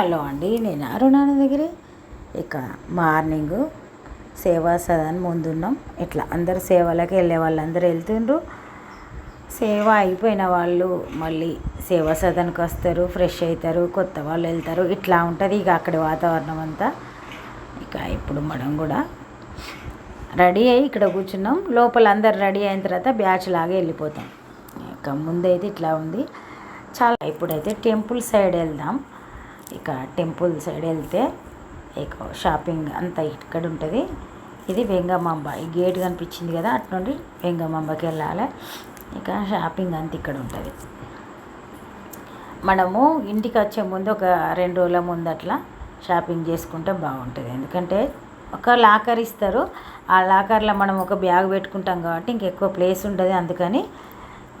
Hello అండి నేను అరుణాని దగ్గర. ఇక మార్నింగ్ సేవా సదన్ ముందున్నాం. ఇట్లా అందరు సేవలకు వెళ్ళే వాళ్ళందరూ వెళ్తుండ్రు. సేవ అయిపోయిన వాళ్ళు మళ్ళీ సేవా సదన్కి వస్తారు ఫ్రెష్ అవుతారు కొత్త వాళ్ళు వెళ్తారు. ఇట్లా ఉంటుంది ఇక అక్కడి వాతావరణం అంతా. ఇక ఇప్పుడు మనం కూడా రెడీ అయ్యి ఇక్కడ కూర్చున్నాం. లోపల అందరు రెడీ అయిన తర్వాత బ్యాచ్ లాగా వెళ్ళిపోతాం. ఇక ముందైతే ఇట్లా ఉంది. చాలా ఇప్పుడైతే టెంపుల్ సైడ్ వెళ్దాం. ఇక టెంపుల్ సైడ్ వెళ్తే ఇక షాపింగ్ అంతా ఇక్కడ ఉంటుంది. ఇది వెంగమాంబ. ఈ గేట్ కనిపించింది కదా అటు నుండి వెంగమాంబకి వెళ్ళాలి. ఇక షాపింగ్ అంతా ఇక్కడ ఉంటుంది. మనము ఇంటికి వచ్చే ముందు ఒక రెండు రోజుల ముందు అట్లా షాపింగ్ చేసుకుంటే బాగుంటుంది. ఎందుకంటే ఒక లాకర్ ఇస్తారు. ఆ లాకర్లో మనం ఒక బ్యాగ్ పెట్టుకుంటాం కాబట్టి ఇంకెక్కువ ప్లేస్ ఉంటుంది అందుకని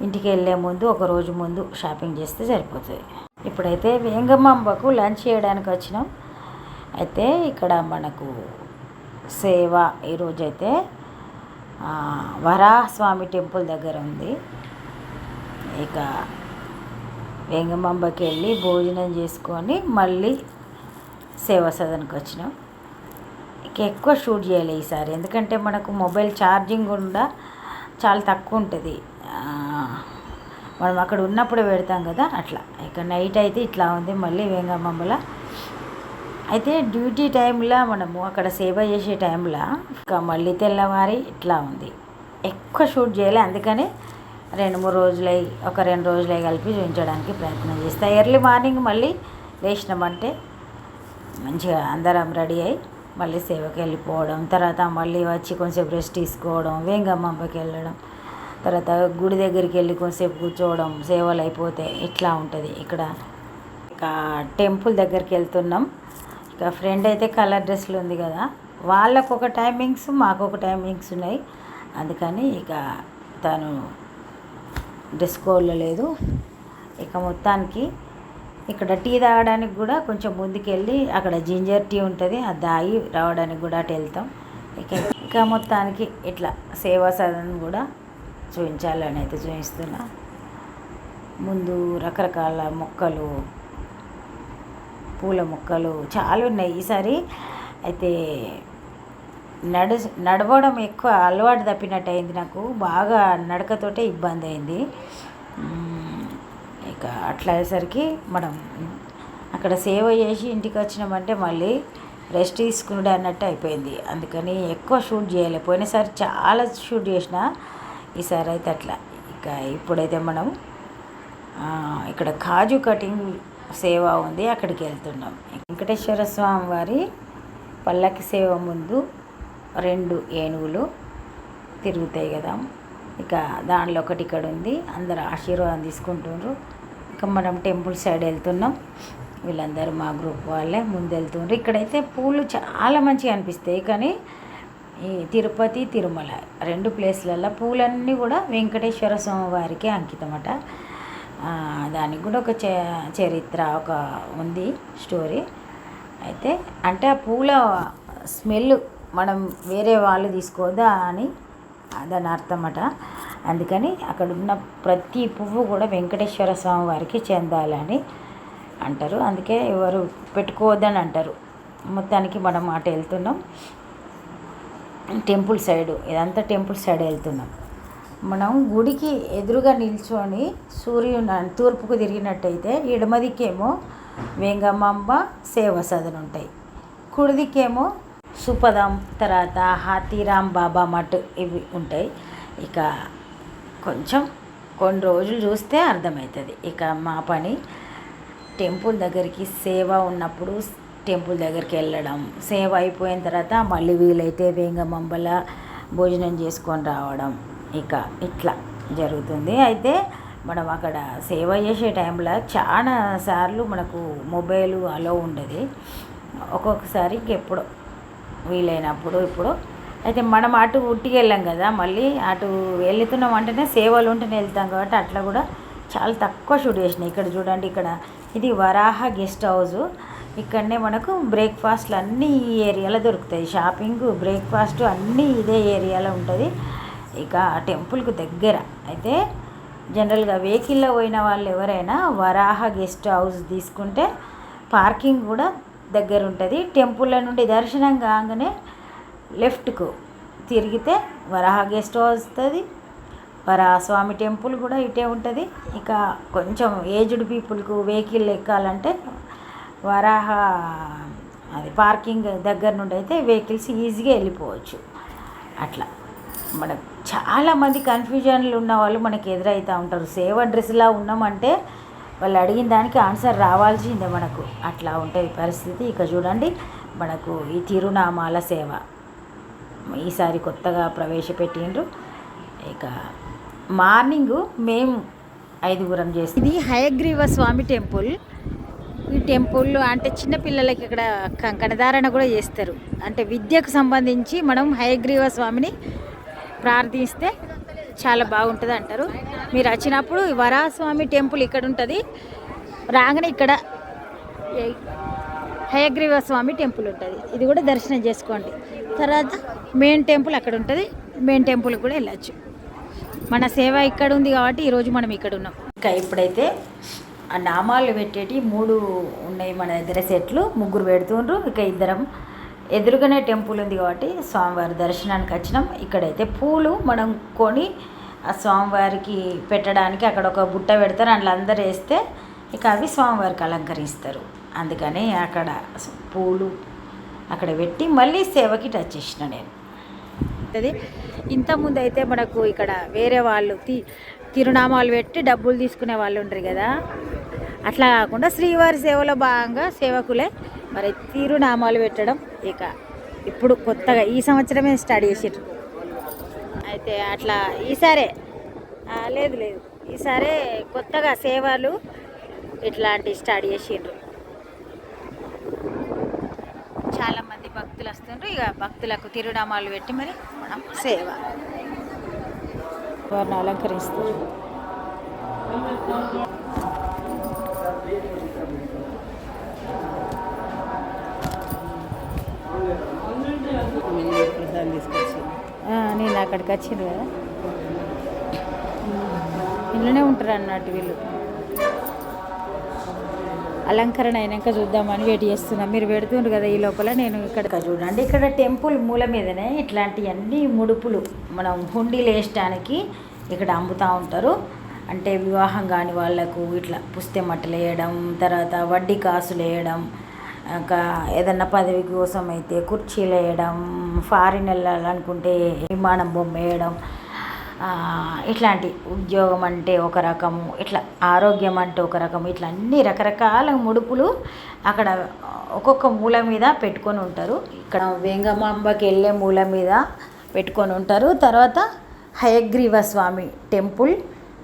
ఇంటికి వెళ్ళే ముందు ఒక రోజు ముందు షాపింగ్ చేస్తే సరిపోతుంది. ఇప్పుడైతే వేంగమాంబకు లంచ్ చేయడానికి వచ్చినాం. అయితే ఇక్కడ మనకు సేవ ఈరోజైతే వరాహస్వామి టెంపుల్ దగ్గర ఉంది. ఇక వేంగమాంబకి వెళ్ళి భోజనం చేసుకొని మళ్ళీ సేవా సదన్కి వచ్చినాం. ఇక ఎక్కువ షూట్ చేయాలి ఈసారి. ఎందుకంటే మనకు మొబైల్ ఛార్జింగ్ కూడా చాలా తక్కువ ఉంటుంది. మనం అక్కడ ఉన్నప్పుడు పెడతాం కదా అట్లా. ఇక నైట్ అయితే ఇట్లా ఉంది మళ్ళీ వేంగమ్మల అయితే డ్యూటీ టైంలో మనము అక్కడ సేవ చేసే టైంలో ఇంకా మళ్ళీ తెల్లవారి ఇట్లా ఉంది. ఎక్కువ షూట్ చేయలే అందుకని రెండు మూడు రోజులై ఒక రెండు రోజులై కలిపి చూపించడానికి ప్రయత్నం చేస్తా. ఎర్లీ మార్నింగ్ మళ్ళీ లేచినామంటే మంచిగా అందరం రెడీ అయ్యి మళ్ళీ సేవకి వెళ్ళిపోవడం తర్వాత మళ్ళీ వచ్చి కొంచెం రెస్ట్ తీసుకోవడం వేంగమ్మకి వెళ్ళడం తర్వాత గుడి దగ్గరికి వెళ్ళి కొంచెంసేపు కూర్చోవడం సేవలు అయిపోతే ఇట్లా ఉంటుంది ఇక్కడ. ఇక టెంపుల్ దగ్గరికి వెళ్తున్నాం. ఇక ఫ్రెండ్ అయితే కలర్ డ్రెస్లు ఉంది కదా వాళ్ళకు ఒక టైమింగ్స్ మాకు ఒక టైమింగ్స్ ఉన్నాయి. అందుకని ఇక తను డ్రెస్ కోడ్లో లేదు. ఇక మొత్తానికి ఇక్కడ టీ తాగడానికి కూడా కొంచెం ముందుకెళ్ళి అక్కడ జింజర్ టీ ఉంటుంది అది తాగి రావడానికి కూడా అటు వెళ్తాం. ఇక ఇక మొత్తానికి ఇట్లా సేవా సదన్ కూడా చూపించాలని అయితే చూపిస్తున్నా ముందు రకరకాల మొక్కలు పూల మొక్కలు చాలా ఉన్నాయి. ఈసారి అయితే నడు నడవడం ఎక్కువ అలవాటు తప్పినట్టు అయింది నాకు. బాగా నడకతోటే ఇబ్బంది అయింది ఇక అట్లా అయ్యేసరికి మనం అక్కడ సేవ చేసి ఇంటికి వచ్చినామంటే మళ్ళీ రెస్ట్ తీసుకున్నాడు అన్నట్టు అయిపోయింది. అందుకని ఎక్కువ షూట్ చేయలే. చాలా షూట్ చేసిన ఈసారి అయితే అట్లా. ఇక ఇప్పుడైతే మనం ఇక్కడ కాజు కటింగ్ సేవ ఉంది అక్కడికి వెళ్తున్నాం. వెంకటేశ్వర స్వామి వారి పల్లకి సేవ ముందు రెండు ఏనుగులు తిరుగుతాయి కదా. ఇక దానిలో ఒకటి ఇక్కడ ఉంది అందరు ఆశీర్వాదం తీసుకుంటున్నారు. ఇక మనం టెంపుల్ సైడ్ వెళ్తున్నాం. వీళ్ళందరూ మా గ్రూప్ వాళ్ళే ముందు వెళ్తున్నారు. ఇక్కడైతే పూలు చాలా మంచిగా అనిపిస్తాయి కానీ ఈ తిరుపతి తిరుమల రెండు ప్లేస్లలో పూలన్నీ కూడా వెంకటేశ్వర స్వామి వారికి అంకితమట. దానికి కూడా ఒక చరిత్ర ఒక ఉంది స్టోరీ. అయితే అంటే ఆ పూల స్మెల్ మనం వేరే వాళ్ళు తీసుకోదా అని దాని అర్థమట. అందుకని అక్కడ ఉన్న ప్రతి పువ్వు కూడా వెంకటేశ్వర స్వామి వారికి చెందాలని అంటారు. అందుకే ఎవరు పెట్టుకోవద్దని అంటారు. మొత్తానికి మనం అటు వెళ్తున్నాం. టెంపుల్ సైడు ఇదంతా టెంపుల్ సైడ్ వెళ్తున్నాం. మనం గుడికి ఎదురుగా నిల్చొని సూర్యుని తూర్పుకు తిరిగినట్టయితే ఎడమదికేమో వెంగమాంబ సేవ సదన్ ఉంటాయి కుడిదికేమో సుపదం తర్వాత హాతీరామ్ బాబా మట్ ఇవి ఉంటాయి. ఇక కొంచెం కొన్ని రోజులు చూస్తే అర్థమవుతుంది ఇక మా పని టెంపుల్ దగ్గరికి సేవ ఉన్నప్పుడు టెంపుల్ దగ్గరికి వెళ్ళడం. సేవ అయిపోయిన తర్వాత మళ్ళీ వీలైతే వేంగమంబల భోజనం చేసుకొని రావడం. ఇక ఇట్లా జరుగుతుంది. అయితే మనం అక్కడ సేవ చేసే టైంలో చాలా సార్లు మనకు మొబైల్ అలో ఉండదు. ఒక్కొక్కసారి ఎప్పుడో వీలైనప్పుడు ఇప్పుడు. అయితే మనం అటు ఉట్టికి వెళ్ళాం కదా మళ్ళీ అటు వెళ్తున్నాం అంటేనే సేవలు ఉంటేనే వెళ్తాం కాబట్టి అట్లా కూడా చాలా తక్కువ షూట్ చేసినాయి ఇక్కడ చూడండి ఇక్కడ ఇది వరాహ గెస్ట్ హౌస్. ఇక్కడనే మనకు బ్రేక్ఫాస్ట్లు అన్నీ ఈ ఏరియాలో దొరుకుతాయి. షాపింగ్ బ్రేక్ఫాస్ట్ అన్నీ ఇదే ఏరియాలో ఉంటుంది. ఇక టెంపుల్కు దగ్గర. అయితే జనరల్గా వెహికల్లో పోయిన వాళ్ళు ఎవరైనా వరాహ గెస్ట్ హౌస్ తీసుకుంటే పార్కింగ్ కూడా దగ్గర ఉంటుంది. టెంపుల్ నుండి దర్శనం కాగానే లెఫ్ట్కు తిరిగితే వరాహ గెస్ట్ హౌస్ వస్తుంది వరాహ స్వామి టెంపుల్ కూడా ఇటే ఉంటుంది. ఇక కొంచెం ఏజ్డ్ పీపుల్కు వెహికల్ ఎక్కాలంటే వరాహ అది పార్కింగ్ దగ్గర నుండి అయితే వెహికల్స్ ఈజీగా వెళ్ళిపోవచ్చు. అట్లా. మనకు చాలామంది కన్ఫ్యూజన్లు ఉన్న వాళ్ళు మనకి ఎదురవుతూ ఉంటారు. సేవ డ్రెస్లా ఉన్నామంటే వాళ్ళు అడిగిన దానికి ఆన్సర్ రావాల్సిందే మనకు. అట్లా ఉంటుంది పరిస్థితి. ఇక చూడండి మనకు ఈ తిరునామాల సేవ. ఈసారి కొత్తగా ప్రవేశపెట్టిండ్రు. ఇక మార్నింగ్ మేము ఐదుగురం చేసి ఇది హయగ్రీవ స్వామి టెంపుల్. ఈ టెంపుల్ అంటే చిన్నపిల్లలకి ఇక్కడ కంకణధారణ కూడా చేస్తారు. అంటే విద్యకు సంబంధించి మనం హయగ్రీవ స్వామిని ప్రార్థిస్తే చాలా బాగుంటుంది అంటారు. మీరు వచ్చినప్పుడు వరాస్వామి వరాహస్వామి టెంపుల్ ఇక్కడ ఉంటుంది. రాగానే ఇక్కడ హయగ్రీవ స్వామి టెంపుల్ ఉంటుంది. ఇది కూడా దర్శనం చేసుకోండి. తర్వాత మెయిన్ టెంపుల్ అక్కడ ఉంటుంది. మెయిన్ టెంపుల్ కూడా వెళ్ళచ్చు. మన సేవ ఇక్కడ ఉంది కాబట్టి ఈరోజు మనం ఇక్కడ ఉన్నాం. ఇంకా ఇప్పుడైతే నామాలు పెట్టేటి మూడు ఉన్నాయి మన దగ్గర సెట్లు. ముగ్గురు పెడుతుండ్రు. ఇక ఇద్దరం ఎదురుగానే టెంపుల్ ఉంది కాబట్టి స్వామివారి దర్శనానికి వచ్చినాం. ఇక్కడైతే పూలు మనం కొని ఆ స్వామివారికి పెట్టడానికి అక్కడ ఒక బుట్ట పెడతారు. అందులో అందరు వేస్తే ఇక అవి స్వామివారికి అలంకరిస్తారు. అందుకని అక్కడ పూలు అక్కడ పెట్టి మళ్ళీ సేవకి టచ్ చేసిన నేను. అది ఇంతకుముందు అయితే మనకు ఇక్కడ వేరే వాళ్ళు తి తిరునామాలు పెట్టి డబ్బులు తీసుకునే వాళ్ళు ఉంటారు కదా. అట్లా కాకుండా శ్రీవారి సేవలో భాగంగా సేవకులే మరి తిరునామాలు పెట్టడం ఇక ఇప్పుడు కొత్తగా ఈ సంవత్సరమే స్టార్ట్ చేసారు అయితే అట్లా ఈసారే లేదు లేదు. ఈసారే కొత్తగా సేవలు ఇట్లాంటివి స్టార్ట్ చేసిండ్రు చాలామంది భక్తులు వస్తుండ్రు. ఇక భక్తులకు తిరునామాలు పెట్టి మరి మనం సేవ వారిని అలంకరిస్తారు నేను అక్కడికి వచ్చింది కదా. ఇంట్లోనే ఉంటారు అన్నట్టు వీళ్ళు. అలంకరణ అయినాక చూద్దామని వెయిట్ చేస్తున్నా. మీరు పెడుతుండ్రు కదా ఈ లోపల నేను ఇక్కడ చూడండి. ఇక్కడ టెంపుల్ మూల మీదనే ఇట్లాంటివన్నీ ముడుపులు. మనం హుండీలు వేయడానికి ఇక్కడ అమ్ముతూ ఉంటారు. అంటే వివాహం కాని వాళ్ళకు ఇట్లా పుస్తె మట్టలు వేయడం తర్వాత వడ్డీ కాసులు వేయడం ఇంకా ఏదన్నా పదవి కోసం అయితే కుర్చీలు వేయడం ఫారిన్ వెళ్ళాలనుకుంటే విమానం బొమ్మ వేయడం ఇట్లాంటి ఉద్యోగం అంటే ఒక రకము ఇట్లా ఆరోగ్యం అంటే ఒక రకము ఇట్లా అన్ని రకరకాల ముడుపులు అక్కడ ఒక్కొక్క మూల మీద పెట్టుకొని ఉంటారు. ఇక్కడ వెంగమాంబకి వెళ్ళే మూల మీద పెట్టుకొని ఉంటారు. తర్వాత హయగ్రీవ స్వామి టెంపుల్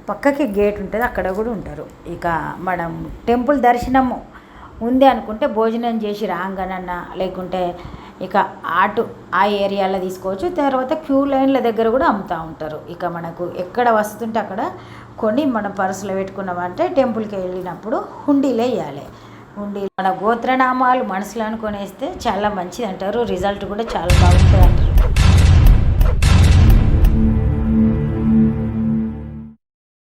పక్కకి గేట్ ఉంటుంది అక్కడ కూడా ఉంటారు. ఇక మనం టెంపుల్ దర్శనము ఉంది అనుకుంటే భోజనం చేసి రాగానన్న లేకుంటే ఇక ఆటు ఆ ఏరియాలో తీసుకోవచ్చు. తర్వాత క్యూ లైన్ల దగ్గర కూడా అమ్ముతూ ఉంటారు. ఇక మనకు ఎక్కడ వస్తుంటే అక్కడ కొని మన పర్సులో పెట్టుకున్నామంటే టెంపుల్కి వెళ్ళినప్పుడు హుండీలే వేయాలి. హుండీ మన గోత్రనామాలు మనసులో అనుకొని వేస్తే చాలా మంచిది అంటారు. రిజల్ట్ కూడా చాలా బాగుంటుంది అంటారు